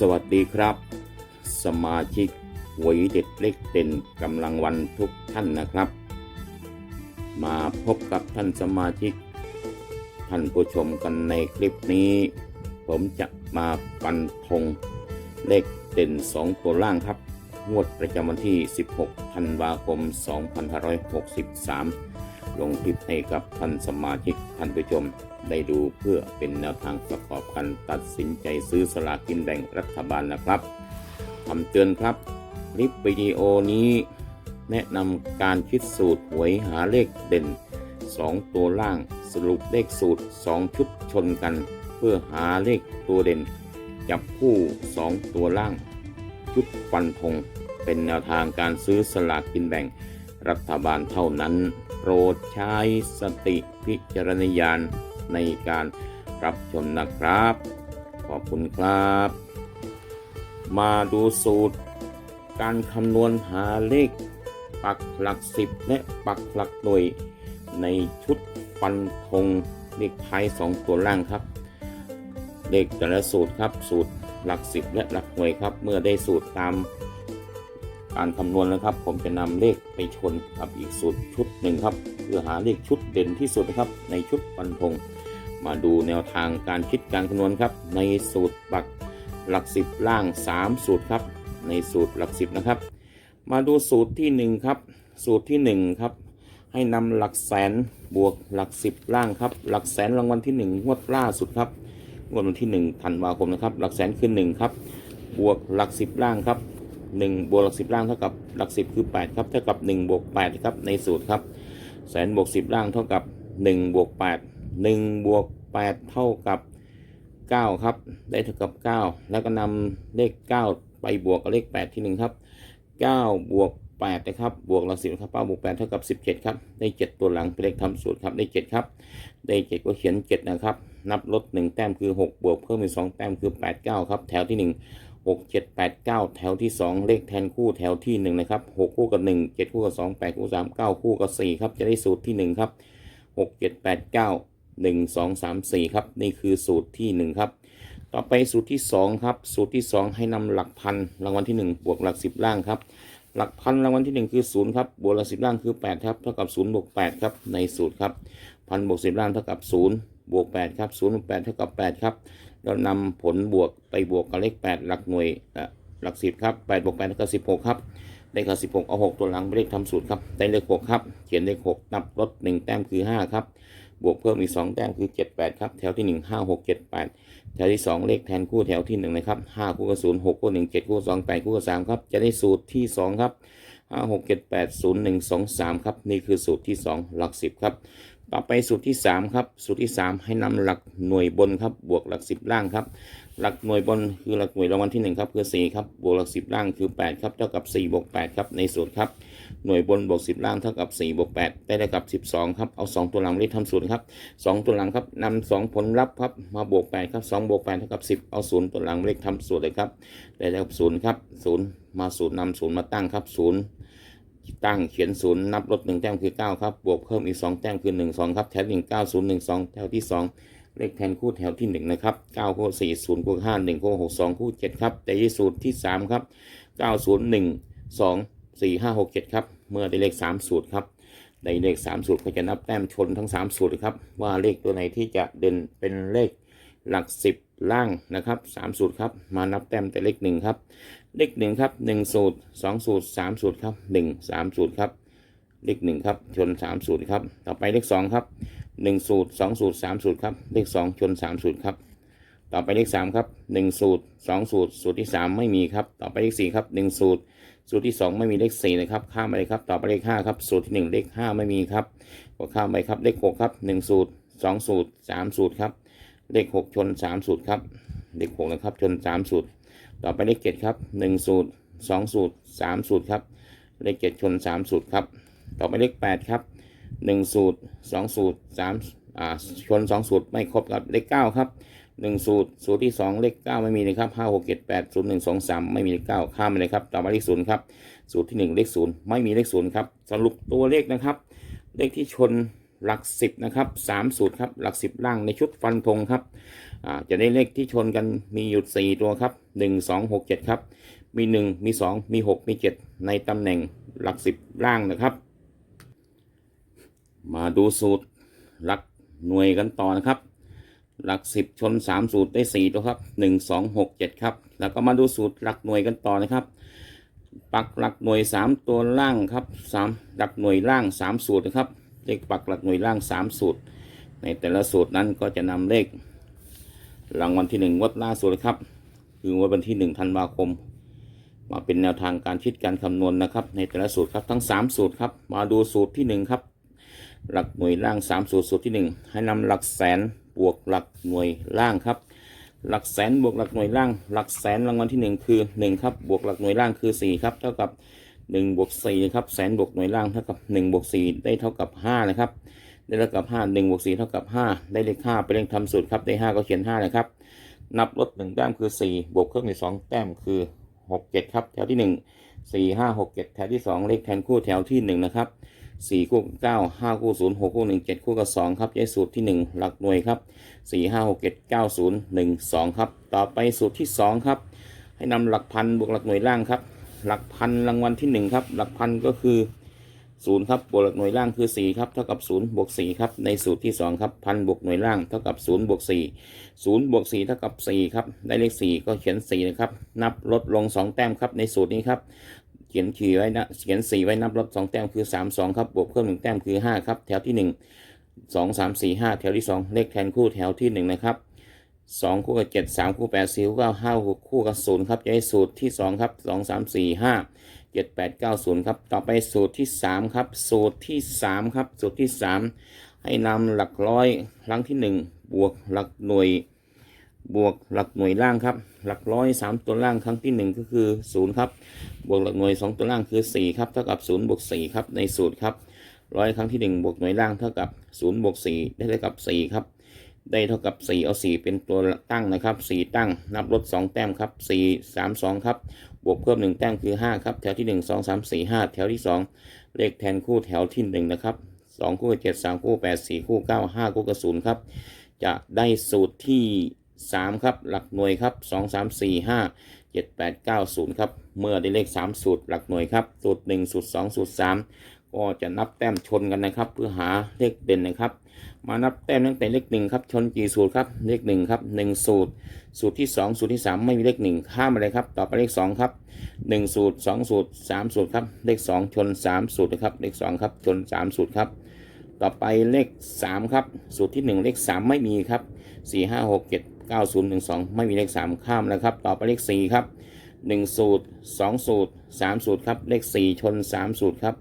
สวัสดีครับ สมาชิกหวยเด็ดเล็กเด่นกำลังวันทุกท่านนะครับ มาพบกับท่านสมาชิก ท่านผู้ชมกันในคลิปนี้ ผมจะมาฟันธงเลขเด่น 2 ตัวล่างครับ งวดประจำวันที่ 16 ธันวาคม 2563 ลงคลิปให้กับท่านสมาชิกท่านผู้ชม ได้ดูเพื่อเป็นแนวทางประกอบการตัดสินใจซื้อสลากกินแบ่งรัฐบาลนะครับคำเตือนครับ คลิปวิดีโอนี้ แนะนำการคิดสูตรหวยหาเลขเด่น 2 ตัวล่างสรุปเลขสูตร 2 ชุดชนกัน เพื่อหาเลขตัวเด่น จับคู่ 2 ตัวล่าง ชุดฟันธงเป็นแนวทางการซื้อสลากกินแบ่งรัฐบาลเท่านั้น โปรดใช้สติพิจารณญาณในการรับชมนะครับ ขอบคุณครับ มาดูสูตร การคำนวณหาเลข ปักหลักสิบและปักหลักหน่วย ในชุดฟันธงเลขท้ายสองตัวล่างครับ เลขแต่ละสูตรครับสูตรหลักสิบและหลักหน่วยครับ เมื่อได้สูตรตาม การคำนวณนะครับ ผมจะนำเลขไปชนกับอีกสูตรชุดหนึ่งครับ เพื่อหาเลขชุดเด่นที่สุดนะครับ ในชุดฟันธงมาดูแนวทางการคิดการคำนวณครับ ในสูตรปักหลักสิบล่าง 3 สูตรครับ ในสูตรหลักสิบนะครับ มาดูสูตรที่ 1 ครับ สูตรที่ 1 ครับ ให้นำหลักแสนบวกหลักสิบล่างครับ หลักแสนรางวัลที่1งวดล่าสุดครับงวดวันที่1ธันวาคมนะครับ หลักแสนคือ1ครับ บวกหลักสิบล่างครับ 1บวกหลักสิบล่างเท่ากับหลักสิบคือ8ครับเท่ากับ1บวก8ครับในสูตรครับแสนบวก10 ล่างเท่ากับ1บวก8 1บวก8 เท่ากับ 9 ครับ ได้เท่ากับ 9 แล้วก็นำเลข 9 ไปบวกกับเลข 8 ที่ 1 ครับ 9 บวก8นะครับ บวกหลักสิบครับ9บวก8เท่ากับ 17 ครับ ได้ 7 ตัวหลังเป็นเลขทำสูตรครับ ได้ 7 ครับ ได้ 7 ก็เขียน 7 นะครับ นับลด 1 แต้มคือ 6 บวกเพิ่มอีก2แต้มคือ 8 9 ครับ แถวที่ 1 6 7 8 9 แถวที่ 2 เลขแทนคู่แถวที่ 1 นะครับ 6 คู่กับ 1 7 คู่กับ 2 8 คู่ 3 9 คู่กับ 4 ครับ จะได้สูตรที่ 1 ครับ 6 7 8 9 1 2 3 4 ครับ นี่คือสูตรที่ 1 ครับ ต่อไปสูตรที่ 2 ครับ สูตรที่ 2 ให้นำหลักพันรางวัลที่ 1 บวกหลัก 10 ล่างครับ หลักพันรางวัลที่ 1 คือ 0 ครับบวกหลัก 10 ล่างคือ 8 ครับเท่ากับ0บวก8ครับในสูตรครับพันบวก10 ล่างเท่ากับ 0บวก8ครับ0บวก8เท่ากับ 8 ครับ เรานำผลบวกไปบวกกับเลข 8 หลักหน่วยอ่อหลัก10ครับ8บวก8เท่ากับ16 ครับได้กับ 16 เอา 6 ตัวหลังไปเลขทำสูตรครับ ได้เลข 6 ครับ เขียนเลข 6 นับลด1 แต้มคือ 5 ครับ บวกเพิ่มอีก 2 แต้มคือ 7 8 ครับ แถวที่ 1 5 6 7 8 แถวที่ 2 เลขแทนคู่แถวที่ 1 นะครับ 5 คู่กับ0 6 คู่ 1 7 คู่ 2 8 คู่กับ3ครับ จะได้สูตรที่ 2 ครับ 5 6 7 8 0 1 2 3 ครับ นี่คือสูตรที่ 2 หลัก 10 ครับ ต่อไปสูตรที่ 3 ครับ สูตรที่ 3 ให้นำหลักหน่วยบนครับ บวกหลัก 10 ล่างครับ หลักหน่วยบนคือหลักหน่วยรางวัลที่ 1 ครับ คือ 4 ครับ บวกหลัก 10 ล่างคือ 8 ครับ เท่ากับ 4 บวก 8 ครับ ในสูตรครับ หน่วยบนบวก 10 ล่างเท่ากับ 4 บวก 8 ได้เท่ากับ 12 ครับ เอา 2 ตัวหลังเลขทำสูตรครับ 2 ตัวหลังครับนำ2ผลลัพธ์ครับ มาบวก 8 ครับ 2 บวก 8 เท่ากับ 10 เอา 0 ตัวหลังเลขทำสูตรเลยครับ ได้เท่ากับ0ครับ0มาสูตรนำ0มาตั้งครับ0 ตั้งเขียน0นับลด1แต้มคือ9ครับ บวกเพิ่มอีก2แต้มคือ1 2ครับ แถว1 9 0 1 2แถวที่2เลขแทนคู่แถวที่1นะครับ9คู่4 0คู่5 1คู่6 2คู่7ครับแต่ที่สูตรที่3ครับ9 0 1 2 4 5 6 7ครับ เมื่อได้เลข3สูตรครับได้เลข3สูตรก็จะนับแต้มชนทั้ง3สูตรครับว่าเลขตัวไหนที่จะเด่นเป็นเลข หลัก 10 ล่างนะครับ3สูตรครับมานับแต้มแต่เลข1ครับเลข1ครับ1 สูตร 2 สูตร 3 สูตรครับ1 3 สูตรครับเลข1ครับชน 3 สูตรครับต่อไปเลข2ครับ1 สูตร 2 สูตร 3 สูตรครับเลข 2 ชน 3 สูตรครับต่อไปเลข3ครับ1 สูตร 2 สูตร สูตรที่ 3 ไม่มีครับต่อไปเลข4ครับ1 สูตร สูตรที่ 2 ไม่มีเลข4นะครับข้ามไปเลยครับต่อไปเลข5ครับสูตรที่ 1 เลข 5 ไม่มีครับก็ข้ามไปครับเลข6ครับ1 สูตร 2 สูตร 3 สูตรครับ เลข6ชน3สูตรครับ เลข6นะครับชน3สูตร ต่อไปเลข7ครับ1สูตร2สูตร3สูตรครับ เลข7ชน3สูตรครับ ต่อไปเลข8ครับ1สูตร2สูตร3อ่าชน2สูตรไม่ครบครับ เลข9ครับ1สูตรสูตรที่2เลข9ไม่มีเลยครับ5 6 7 8 0 1 2 3ไม่มีเลข9ข้ามไปเลยครับ ต่อมาเลข0ครับ สูตรที่1เลข0ไม่มีเลข0ครับ สรุปตัวเลขนะครับ เลขที่ชน หลักสิบนะครับสามสูตรครับหลักสิบล่างในชุดฟันธงครับจะได้เลขที่ชนกันมีอยู่สี่ตัวครับหนึ่งสองหกเจ็ดครับ มีหนึ่งมีสองมีหกมีเจ็ดในตำแหน่งหลักสิบล่างนะครับ มาดูสูตรหลักหน่วยกันต่อนะครับ หลักสิบชนสามสูตรได้สี่ตัวครับหนึ่งสองหกเจ็ดครับ แล้วก็มาดูสูตรหลักหน่วยกันต่อนะครับปักหลักหน่วยสามตัวล่างครับสามหลักหน่วยล่างสามสูตรนะครับ เลขปักหลักหน่วยล่างสามสูตร ในแต่ละสูตรนั้นก็จะนำเลขรางวัลที่หนึ่งวัดล่าสุดนะครับ คือวดวันที่หนึ่งธันวาคม มาเป็นแนวทางการคิดการคำนวณนะครับ ในแต่ละสูตรครับทั้งสามสูตรครับ มาดูสูตรที่หนึ่งครับ หลักหน่วยล่างสามสูตร สูตรที่หนึ่งให้นำหลักแสนบวกหลักหน่วยล่างครับหลักแสนบวกหลักหน่วยล่าง หลักแสนรางวัลที่หนึ่งคือหนึ่งครับ บวกหลักหน่วยล่างคือสี่ครับ เท่ากับ หนึ่งบวกสี่นะครับแสนบวกหน่วยล่างเท่ากับหนึ่งบวกสี่ได้เท่ากับห้านะครับ ได้เท่ากับห้าหนึ่งบวกสี่เท่ากับห้าได้เลขห้าเป็นเลขทำสูตรครับได้ห้าก็เขียนห้านะครับ นับลดหนึ่งแต้มคือสี่บวกเครื่องในสองแต้มคือหกเจ็ดครับ แถวที่หนึ่งสี่ห้าหกเจ็ดแถวที่สองเลขแทนคู่แถวที่หนึ่งนะครับสี่คู่เก้าห้าคู่ศูนย์หกคู่หนึ่งเจ็ดคู่กับสองครับใช้สูตรที่หนึ่งหลักหน่วยครับสี่ห้าหกเจ็ดเก้าศูนย์หนึ่งสองครับ ต่อไปสูตรที่สองครับ ให้นำหลักพันบวกหลักหน่วยล่างครับ หลักพันรางวัลที่หนึ่งครับ หลักพันก็คือศูนย์ครับบวกหลักหน่วยล่างคือสี่ครับ เท่ากับศูนย์บวกสี่ครับ ในสูตรที่สองครับพันบวกหน่วยล่างเท่ากับศูนย์บวกสี่ศูนย์บวกสี่เท่ากับสี่ครับ ได้เลขสี่ก็เขียนสี่นะครับ นับลดลงสองแต้มครับ ในสูตรนี้ครับ เขียนขีไว้นะ เขียนสี่ไว้นับลบสองแต้มคือสามสองครับ บวกเพิ่มหนึ่งแต้มคือห้าครับ แถวที่หนึ่งสองสามสี่ห้าแถวที่สองเลขแทนคู่แถวที่หนึ่งนะครับ สองคู่กับเจ็ดสามคู่แปดสี่คู่เก้าห้าคู่กับศูนย์ครับจะให้สูตรที่สองครับสองสามสี่ห้าเจ็ดแปดเก้าศูนย์ครับต่อไปสูตรที่สามครับสูตรที่สามครับสูตรที่สามให้นำหลักร้อยครั้งที่หนึ่งบวกหลักหน่วยบวกหลักหน่วยล่างครับ หลักร้อยสามตัวล่างครั้งที่หนึ่งก็คือศูนย์ครับ บวกหลักหน่วยสองตัวล่างคือสี่ครับ เท่ากับศูนย์บวกสี่ครับในสูตรครับร้อยครั้งที่หนึ่งบวกหน่วยล่างเท่ากับศูนย์บวกสี่ได้เท่ากับสี่ครับ ได้เท่ากับสี่เอาสี่เป็นตัวตั้งนะครับสี่ตั้ง นับลดสองแต้มครับสี่สามสองครับ บวกเพิ่มหนึ่งแต้มคือห้าครับ แถวที่หนึ่งสองสามสี่ห้าแถวที่สองเลขแทนคู่แถวที่หนึ่งนะครับสองคู่กับเจ็ดสามคู่แปดสี่คู่เก้าห้าคู่กับศูนครับ จะได้สูตรที่สามครับ หลักหน่วยครับสองสามสี่ห้าเจ็ดแปดเก้าศูนย์ครับ เมื่อได้เลขสามสูตรหลักหน่วยครับ สูตรหนึ่งสูตรสองสูตรสามก็จะนับแต้มชนกันนะครับ เพื่อหาเลขเด่นนะครับ มานับแต้มตั้งแต่เลขหนึ่งครับชนกี่สูตรครับเลขหนึ่งครับหนึ่งสูตร สูตรที่สองสูตรที่สามไม่มีเลขหนึ่งข้ามมาเลยครับ ต่อไปเลขสองครับหนึ่งสูตรสองสูตรสามสูตรครับเลขสองชนสามสูตรนะครับเลขสองครับชนสามสูตรครับต่อไปเลขสามครับสูตรที่หนึ่งเลขสามไม่มีครับสี่ห้าหกเจ็ดเก้าศูนย์หนึ่งสองไม่มีเลขสามข้ามแล้วครับ ต่อไปเลขสี่ครับหนึ่งสูตรสองสูตรสามสูตรครับเลขสี่ชนสามสูตรครับ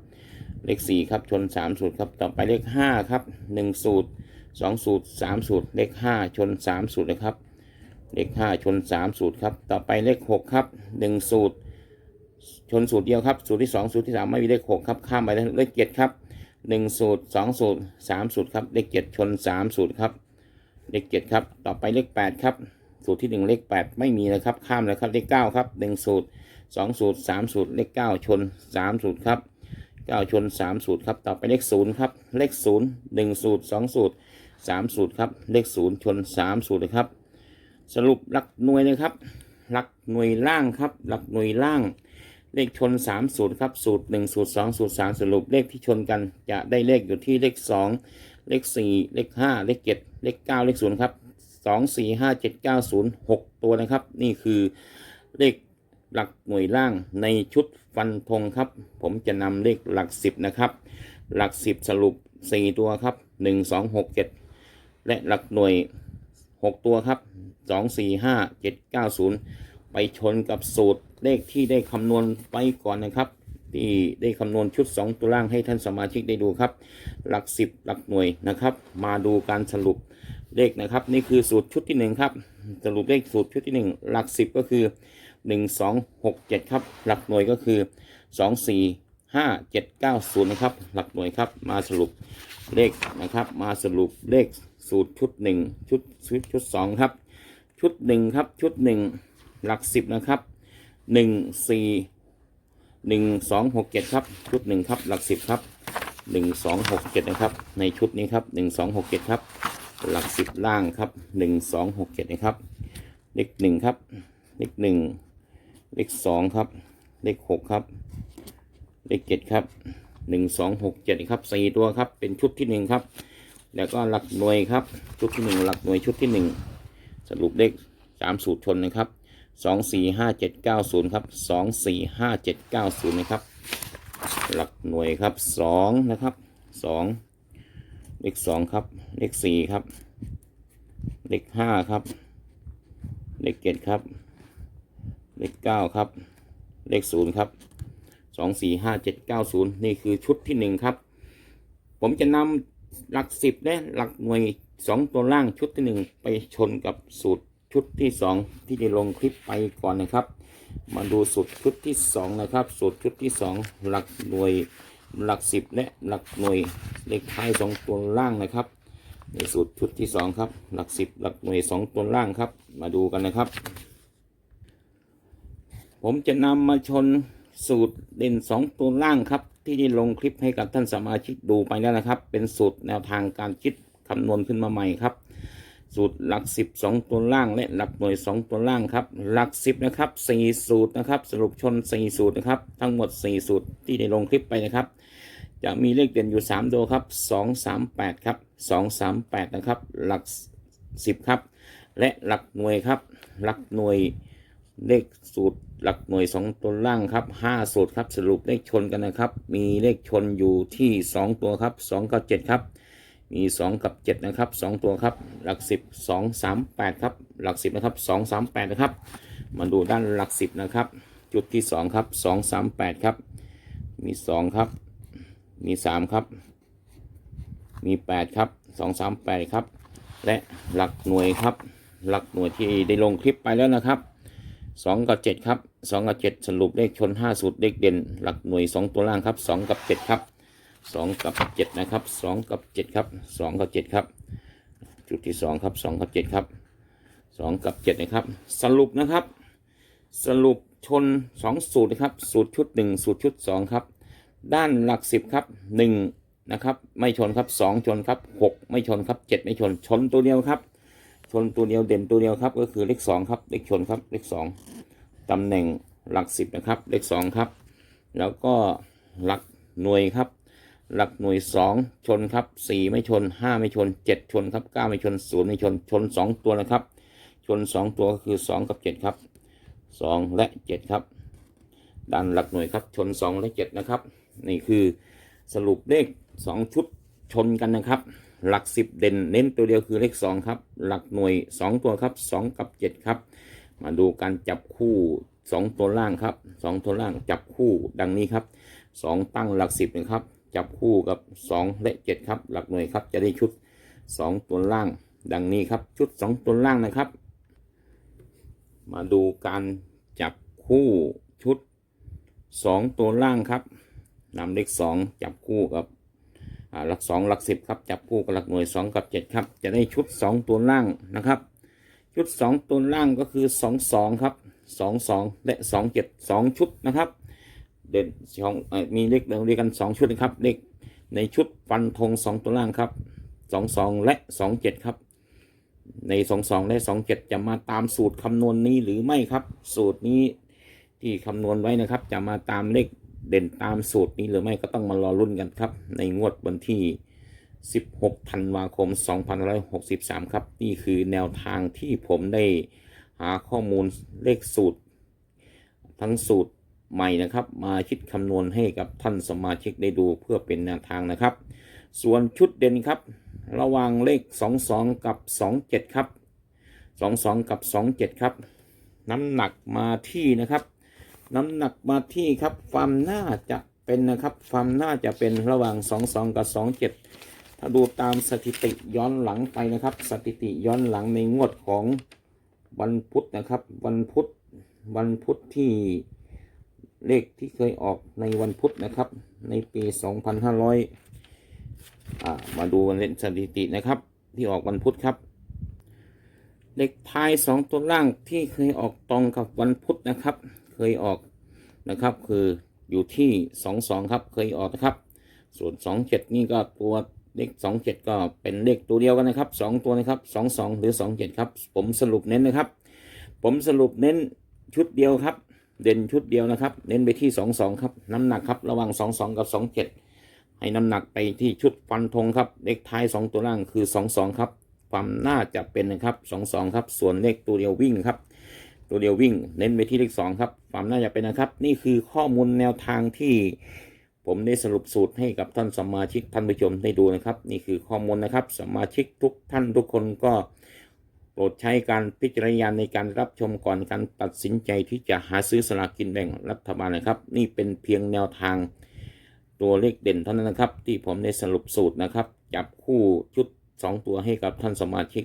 เลขสี่ครับชนสามสูตรครับต่อไปเลขห้าครับหนึ่งสูตรสองสูตรสามสูตร เลขห้าชนสามสูตรนะครับ เลขห้าชนสามสูตรครับต่อไปเลขหกครับหนึ่งสูตร ชนสูตรเดียวครับสูตรที่สองสูตรที่สามไม่มีเลขหกครับข้ามไปเลขเจ็ดครับหนึ่งสูตรสองสูตรสามสูตรครับเลขเจ็ดชนสามสูตรครับเลขเจ็ดครับ ต่อไปเลขแปดครับ สูตรที่หนึ่งเลขแปดไม่มีนะครับข้ามเลยครับเลขเก้าครับหนึ่งสูตรสองสูตรสามสูตรเลขเก้าชนสามสูตรครับ เก้าชนสามสูตรครับต่อไปเลขศูนย์ครับเลขศูนย์หนึ่งสูตรสองสูตรสามสูตรครับเลขศูนย์ชนสามสูตรนะครับ สรุปหลักหน่วยเลยครับหลักหน่วยล่างครับหลักหน่วยล่าง เลขชนสามสูตรครับสูตรหนึ่งสูตรสองสูตรสามสรุปเลขที่ชนกัน จะได้เลขอยู่ที่เลขสองเลขสี่เลขห้าเลขเจ็ดเลขเก้าเลขศูนย์ครับสองสี่ห้าเจ็ดเก้าศูนย์หกตัวนะครับ นี่คือเลข หลักหน่วยล่างในชุดฟันธงครับ ผมจะนำเลขหลักสิบนะครับ หลักสิบสรุปสี่ตัวครับหนึ่งสองหกเจ็ดและหลักหน่วยหกตัวครับสองสี่ห้าเจ็ดเก้าศูนย์ไปชนกับสูตรเลขที่ได้คำนวณไปก่อนนะครับ ที่ได้คำนวณชุด 2 ตัวล่างให้ท่านสมาชิกได้ดูครับ หลัก 10 หลักหน่วยนะครับ มาดูการสรุปเลขนะครับ นี่คือสูตรชุดที่1ครับสรุปเลขสูตรชุดที่ 1 หลัก 10 ก็คือ1 2 6 7 ครับ หลักหน่วยก็คือ 2 4 5 7 9 0 นะครับ หลักหน่วยครับ มาสรุปเลขนะครับ มาสรุปเลขสูตรชุด 1 ชุดชุดชุด2ครับ ชุด 1 ครับ ชุด 1 หลักสิบนะครับหนึ่งสี่หนึ่งสองหกเจ็ดครับ ชุดหนึ่งครับ หลักสิบครับหนึ่งสองหกเจ็ดนะครับ ในชุดนี้ครับหนึ่งสองหกเจ็ดครับ หลักสิบล่างครับหนึ่งสองหกเจ็ดนะครับ เลขหนึ่งครับ เลขหนึ่ง เลขสองครับ เลขหกครับ เลขเจ็ดครับหนึ่งสองหกเจ็ดครับสี่ตัวครับ เป็นชุดที่หนึ่งครับ แล้วก็หลักหน่วยครับ ชุดที่หนึ่งหลักหน่วยชุดที่หนึ่งสรุปเลขสามสูตรชนนะครับสองสี่ห้าเจ็ดเก้าศูนย์ครับสองสี่ห้าเจ็ดเก้าศูนย์นะครับ หลักหน่วยครับสองนะครับสองเลขสองครับ เลขสี่ครับ เลขห้าครับ เลขเจ็ดครับ เลขเก้าครับ เลขศูนย์ครับสองสี่ห้าเจ็ดเก้าศูนย์นี่คือชุดที่หนึ่งครับ ผมจะนำหลักสิบและหลักหน่วยสองตัวล่างชุดที่หนึ่งไปชนกับสูตรชุดที่สองที่ได้ลงคลิปไปก่อนนะครับ มาดูสูตรชุดที่สองนะครับ สูตรชุดที่สองหลักหน่วยหลักสิบและหลักหน่วยเลขท้ายสองตัวล่างนะครับในสูตรชุดที่สองครับ หลักสิบหลักหน่วยสองตัวล่างครับ มาดูกันนะครับ ผมจะนำมาชนสูตรเด่นสองตัวล่างครับ ที่ได้ลงคลิปให้กับท่านสมาชิกดูไปแล้วนะครับ เป็นสูตรแนวทางการคิดคำนวณขึ้นมาใหม่ครับ สูตรหลักสิบสองตัวล่างและหลักหน่วยสองตัวล่างครับ หลักสิบนะครับสี่สูตรนะครับ สรุปชนสี่สูตรนะครับ ทั้งหมดสี่สูตรที่ได้ลงคลิปไปนะครับ จะมีเลขเด่นอยู่ 3 ตัวครับ 2 3 8 ครับ 2 3 8 นะครับ หลัก 10 ครับ และหลักหน่วยครับ หลักหน่วยเลขสูตร หลักหน่วย 2 ตัวล่างครับ5สูตรครับสรุปเลขชนกันนะครับ มีเลขชนอยู่ที่ 2 ตัวครับ2กับ7ครับ มี 2 กับ 7 นะครับ 2 ตัวครับ หลัก 10 2 3 8 ครับ หลัก 10 นะครับ 2 3 8 นะครับ มาดูด้านหลัก 10 นะครับ จุดที่ 2 ครับ 2 3 8 ครับ มี 2 ครับ มีสามครับ มีแปดครับสองสามแปดครับ และหลักหน่วยครับ หลักหน่วยที่ได้ลงคลิปไปแล้วนะครับ สองกับเจ็ดครับสองกับเจ็ดสรุปเลขชนห้าสูตรเลขเด่น หลักหน่วยสองตัวล่างครับสองกับเจ็ดครับสองกับเจ็ดนะครับสองกับเจ็ดครับสองกับเจ็ดครับ จุดที่สองครับสองกับเจ็ดครับสองกับเจ็ดนะครับ สรุปนะครับ สรุปชนสองสูตรนะครับ สูตรชุดหนึ่งสูตรชุดสองครับ ด้านหลักสิบครับหนึ่งนะครับ ไม่ชนครับสองชนครับหกไม่ชนครับเจ็ดไม่ชน ชนตัวเดียวครับ นตัวเดียวเด่นตัวเดียวครับ ก็คือเลขสองครับเลขชนครับเลขสองตำแหน่งหลักสิบนะครับ เลขสองครับ แล้วก็หลักหน่วยครับ หลักหน่วยสองชนครับสี่ไม่ชนห้าไม่ชนเจ็ดชนครับเก้าไม่ชนศูนย์ไม่ชนชนสองตัวนะครับ ชนสองตัวก็คือสองกับเจ็ดครับสองและเจ็ดครับด้านหลักหน่วยครับชน2และ7นะครับ นี่คือสรุปเลข2ชุดชนกันนะครับ หลัก 10 เด่นเน้นตัวเดียวคือเลข 2 ครับ หลักหน่วย 2 ตัวครับ 2 กับ 7 ครับ มาดูการจับคู่ 2 ตัวล่างครับ 2 ตัวล่างจับคู่ดังนี้ครับ 2 ตั้งหลัก 10นะครับ จับคู่กับ 2 และ 7 ครับ หลักหน่วยครับจะได้ชุด 2 ตัวล่าง ดังนี้ครับชุด 2 ตัวล่างนะครับ มาดูการจับคู่ชุดสองตัวล่างครับนำเลขสองจับคู่กับ หลักสองหลักสิบครับ จับคู่กับหลักหน่วยสองกับเจ็ดครับ จะได้ชุดสองตัวล่างนะครับ ชุดสองตัวล่างก็คือสองสองครับสองสองและสองเจ็ดสองชุดนะครับ เด่นสองมีเลขเดียวกันสองชุดนะครับ เลขในชุดฟันธงสองตัวล่างครับสองสองและสองเจ็ดครับ ในสองสองและสองเจ็ดจะมาตามสูตรคำนวณนี้หรือไม่ครับ สูตรนี้ที่คำนวณไว้นะครับ จะมาตามเลข เด่นตามสูตรนี้หรือไม่ก็ต้องมารอรุ่นกันครับ ในงวดวันที่ 16 ธันวาคม 2563 ครับ นี่คือแนวทางที่ผมได้หาข้อมูลเลขสูตร ทั้งสูตรใหม่นะครับ มาคิดคำนวณให้กับท่านสมาชิกได้ดูเพื่อเป็นแนวทางนะครับ ส่วนชุดเด่นครับ ระหว่างเลข 22 กับ 27 ครับ 22 กับ 27 ครับ น้ำหนักมาที่นะครับ น้ำหนักมาที่ครับความน่าจะเป็นนะครับ ความน่าจะเป็นระหว่าง 22 กับ 27 ถ้าดูตามสถิติย้อนหลังไปนะครับ สถิติย้อนหลังในงวดของวันพุธนะครับ วันพุธวันพุธที่เลขที่เคยออกในวันพุธนะครับ ในปี 2500อ่ามาดูวันเล่นสถิตินะครับ ที่ออกวันพุธครับเลขท้ายสองตัวล่างที่เคยออกตรงกับวันพุธนะครับ เคยออกนะครับ คืออยู่ที่สองสองครับ เคยออกนะครับ ส่วนสองเจ็ดนี่ก็ตัวเลขสองเจ็ดก็เป็นเลขตัวเดียวกันนะครับสองตัวนะครับสองสองหรือสองเจ็ดครับ ผมสรุปเน้นนะครับ ผมสรุปเน้นชุดเดียวครับ เด่นชุดเดียวนะครับ เน้นไปที่สองสองครับ น้ำหนักครับ ระหว่างสองสองกับสองเจ็ดให้น้ำหนักไปที่ชุดฟันธงครับ เลขท้ายสองตัวล่างคือสองสองครับ ความน่าจะเป็นนะครับสองสองครับ ส่วนเลขตัวเดียววิ่งครับ ตัวเดียววิ่ง เน้นไปที่เลขสองครับความน่าจะเป็นนะครับ นี่คือข้อมูลแนวทางที่ผมได้สรุปสูตรให้กับท่านสมาชิกท่านผู้ชมได้ดูนะครับ นี่คือข้อมูลนะครับ สมาชิกทุกท่านทุกคนก็โปรดใช้การพิจารณาในการรับชมก่อนการตัดสินใจที่จะหาซื้อสลากกินแบ่งรัฐบาลนะครับ นี่เป็นเพียงแนวทางตัวเลขเด่นเท่านั้นนะครับ ที่ผมได้สรุปสูตรนะครับ จับคู่ชุด 2 ตัวให้กับท่านสมาชิก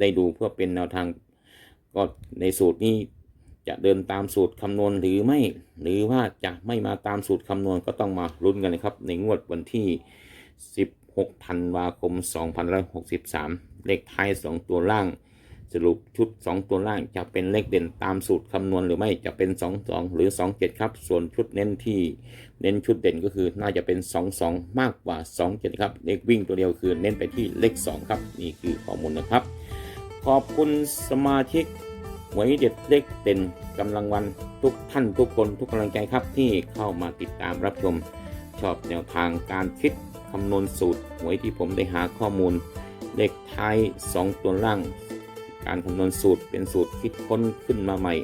ได้ดูเพื่อเป็นแนวทาง ก็ในสูตรนี้จะเดินตามสูตรคำนวณหรือไม่ หรือว่าจะไม่มาตามสูตรคำนวณก็ต้องมาลุ้นกันนะครับ ในงวดวันที่ 16ธันวาคม 2563 เลขท้าย 2 ตัวล่าง สรุปชุด 2 ตัวล่างจะเป็นเลขเด่นตามสูตรคำนวณหรือไม่จะเป็น 2 2 หรือ 2 7 ครับ ส่วนชุดเน้นที่เน้นชุดเด่นก็คือน่าจะเป็น 2 2 มากกว่า 2 7 ครับ เลขวิ่งตัวเดียวคือเน้นไปที่เลข 2 ครับ นี่คือข้อมูลนะครับ ขอบคุณสมาชิกหวยเด็ดเลขเด่นกำลังวันทุกท่านทุกคนทุกกำลังใจครับที่เข้ามาติดตามรับชม ชอบแนวทางการคิดคำนวณสูตรหวยที่ผมได้หาข้อมูล เลขท้าย 2 ตัวล่าง การคำนวณสูตรเป็นสูตรคิดค้นขึ้นมาใหม่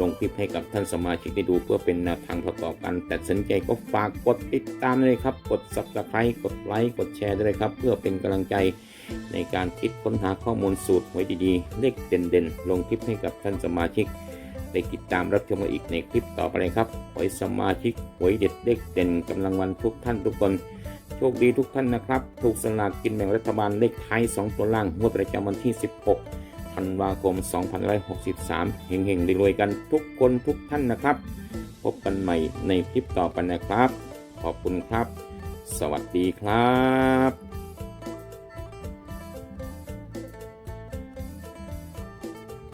ลงคลิปให้กับท่านสมาชิกได้ดูเพื่อเป็นแนวทางประกอบการตัดสินใจก็ฝากกดติดตามเลยครับ กด subscribe กดไลค์กดแชร์ได้เลยครับ เพื่อเป็นกำลังใจ ในการคิดค้นหาข้อมูลสูตรไว้ดีๆ เลขเด่นๆ ลงคลิปให้กับท่านสมาชิก ได้ติดตามรับชมกันอีกในคลิปต่อไปเลยครับหวยสมาชิกหวยเด็ดเลขเด่นกำลังวันทุกท่านทุกคนโชคดีทุกท่านนะครับ ถูกสลากกินแบ่งรัฐบาลเลขท้าย 2 ตัวล่างงวดประจำวันที่ 16ธันวาคม 2563 เฮงๆรวยๆกันทุกคนทุกท่านนะครับ พบกันใหม่ในคลิปต่อไปนะครับ ขอบคุณครับ สวัสดีครับ